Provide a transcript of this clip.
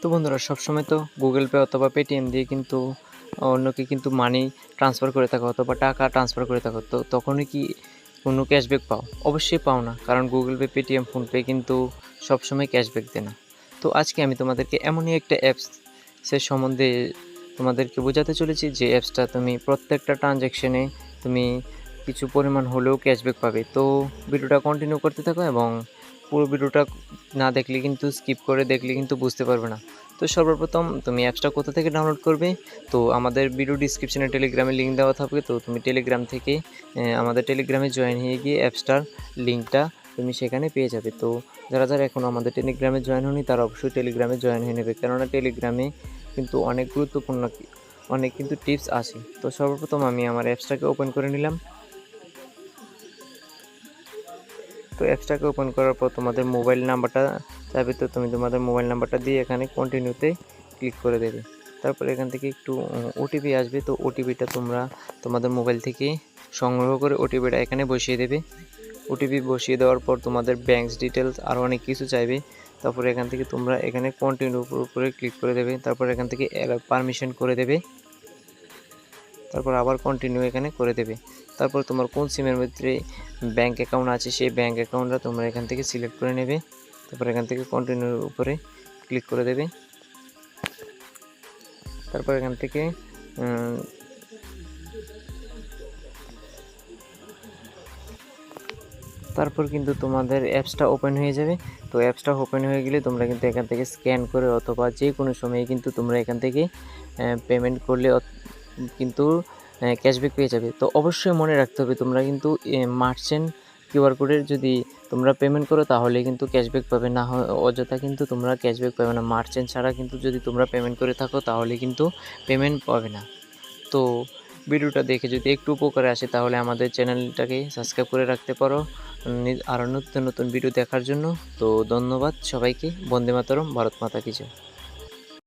তো বন্ধুরা, সবসময় তো গুগল পে অথবা পেটিএম দিয়ে কিন্তু অন্যকে কিন্তু মানি ট্রান্সফার করে থাকো অথবা টাকা ট্রান্সফার করে থাকো। তো তখনই কি কোনো ক্যাশব্যাক পাও? অবশ্যই পাও না, কারণ গুগল পে পেটিএম ফোনপে কিন্তু সবসময় ক্যাশব্যাক দেয় না। তো আজকে আমি তোমাদেরকে এমনই একটা অ্যাপসের সম্বন্ধে তোমাদেরকে বোঝাতে চলেছি যে অ্যাপসটা তুমি প্রত্যেকটা ট্রানজ্যাকশনে তুমি কিছু পরিমাণ হলেও ক্যাশব্যাক পাবে। তো ভিডিওটা কন্টিনিউ করতে থাকো এবং পুরো ভিডিওটা না দেখলে কিন্তু স্কিপ করে দেখলে কিন্তু বুঝতে পারবে না। তো সর্বপ্রথম তুমি অ্যাপসটা কোথা থেকে ডাউনলোড করবে? তো আমাদের ভিডিও ডিসক্রিপশনে টেলিগ্রামে লিঙ্ক দেওয়া থাকবে। তো তুমি টেলিগ্রাম থেকে আমাদের টেলিগ্রামে জয়েন হয়ে গিয়ে অ্যাপসটার লিঙ্কটা তুমি সেখানে পেয়ে যাবে। তো যারা যারা এখন আমাদের টেলিগ্রামে জয়েন হয়নি, তারা অবশ্যই টেলিগ্রামে জয়েন হয়ে নেবে। কেননা টেলিগ্রামে কিন্তু অনেক গুরুত্বপূর্ণ, অনেক কিন্তু টিপস আছে। তো সর্বপ্রথম আমি আমার অ্যাপসটাকে ওপেন করে নিলাম। তো অ্যাপসটাকে ওপেন করার পর তোমাদের মোবাইল নাম্বারটা চাইবে তো তুমি তোমাদের মোবাইল নাম্বারটা দিয়ে এখানে কন্টিনিউতে ক্লিক করে দেবে। তারপর এখান থেকে একটু ওটিপি আসবে, তো ওটিপিটা তোমরা তোমাদের মোবাইল থেকে সংগ্রহ করে ওটিপিটা এখানে বসিয়ে দেবে। ওটিপি বসিয়ে দেওয়ার পর তোমাদের ব্যাঙ্ক ডিটেলস আরও অনেক কিছু চাইবে। তারপর এখান থেকে তোমরা এখানে কন্টিনিউ উপরে ক্লিক করে দেবে। তারপর এখান থেকে পারমিশন করে দেবে। তারপর আবার কন্টিনিউ এখানে করে দেবে। তারপর তোমার কোন সিমের মধ্যে ব্যাঙ্ক অ্যাকাউন্ট আছে, সেই ব্যাঙ্ক অ্যাকাউন্টটা তোমরা এখান থেকে সিলেক্ট করে নেবে। তারপর এখান থেকে কন্টিনিউর উপরে ক্লিক করে দেবে। তারপর এখান থেকে তারপর কিন্তু তোমাদের অ্যাপসটা ওপেন হয়ে যাবে। তো অ্যাপসটা ওপেন হয়ে গেলে তোমরা কিন্তু এখান থেকে স্ক্যান করে অথবা যে কোনো সময়ে কিন্তু তোমরা এখান থেকে পেমেন্ট করলে কিন্তু ক্যাশব্যাক পেয়ে যাবে। তো অবশ্যই মনে রাখতে হবে, তোমরা কিন্তু মার্চেন্ট কিউআর কোডের যদি তোমরা পেমেন্ট করো তাহলে কিন্তু ক্যাশব্যাক পাবে। না অযথা কিন্তু তোমরা ক্যাশব্যাক পাবে না। মার্চেন্ট ছাড়া কিন্তু যদি তোমরা পেমেন্ট করে থাকো, তাহলে কিন্তু পেমেন্ট পাবে না। তো ভিডিওটা দেখে যদি একটু উপকারে আসে, তাহলে আমাদের চ্যানেলটাকে সাবস্ক্রাইব করে রাখতে পারো। আরও নতুন নতুন ভিডিও দেখার জন্য। তো ধন্যবাদ সবাইকে। বন্দে মাতরম, ভারত মাতা কি জয়।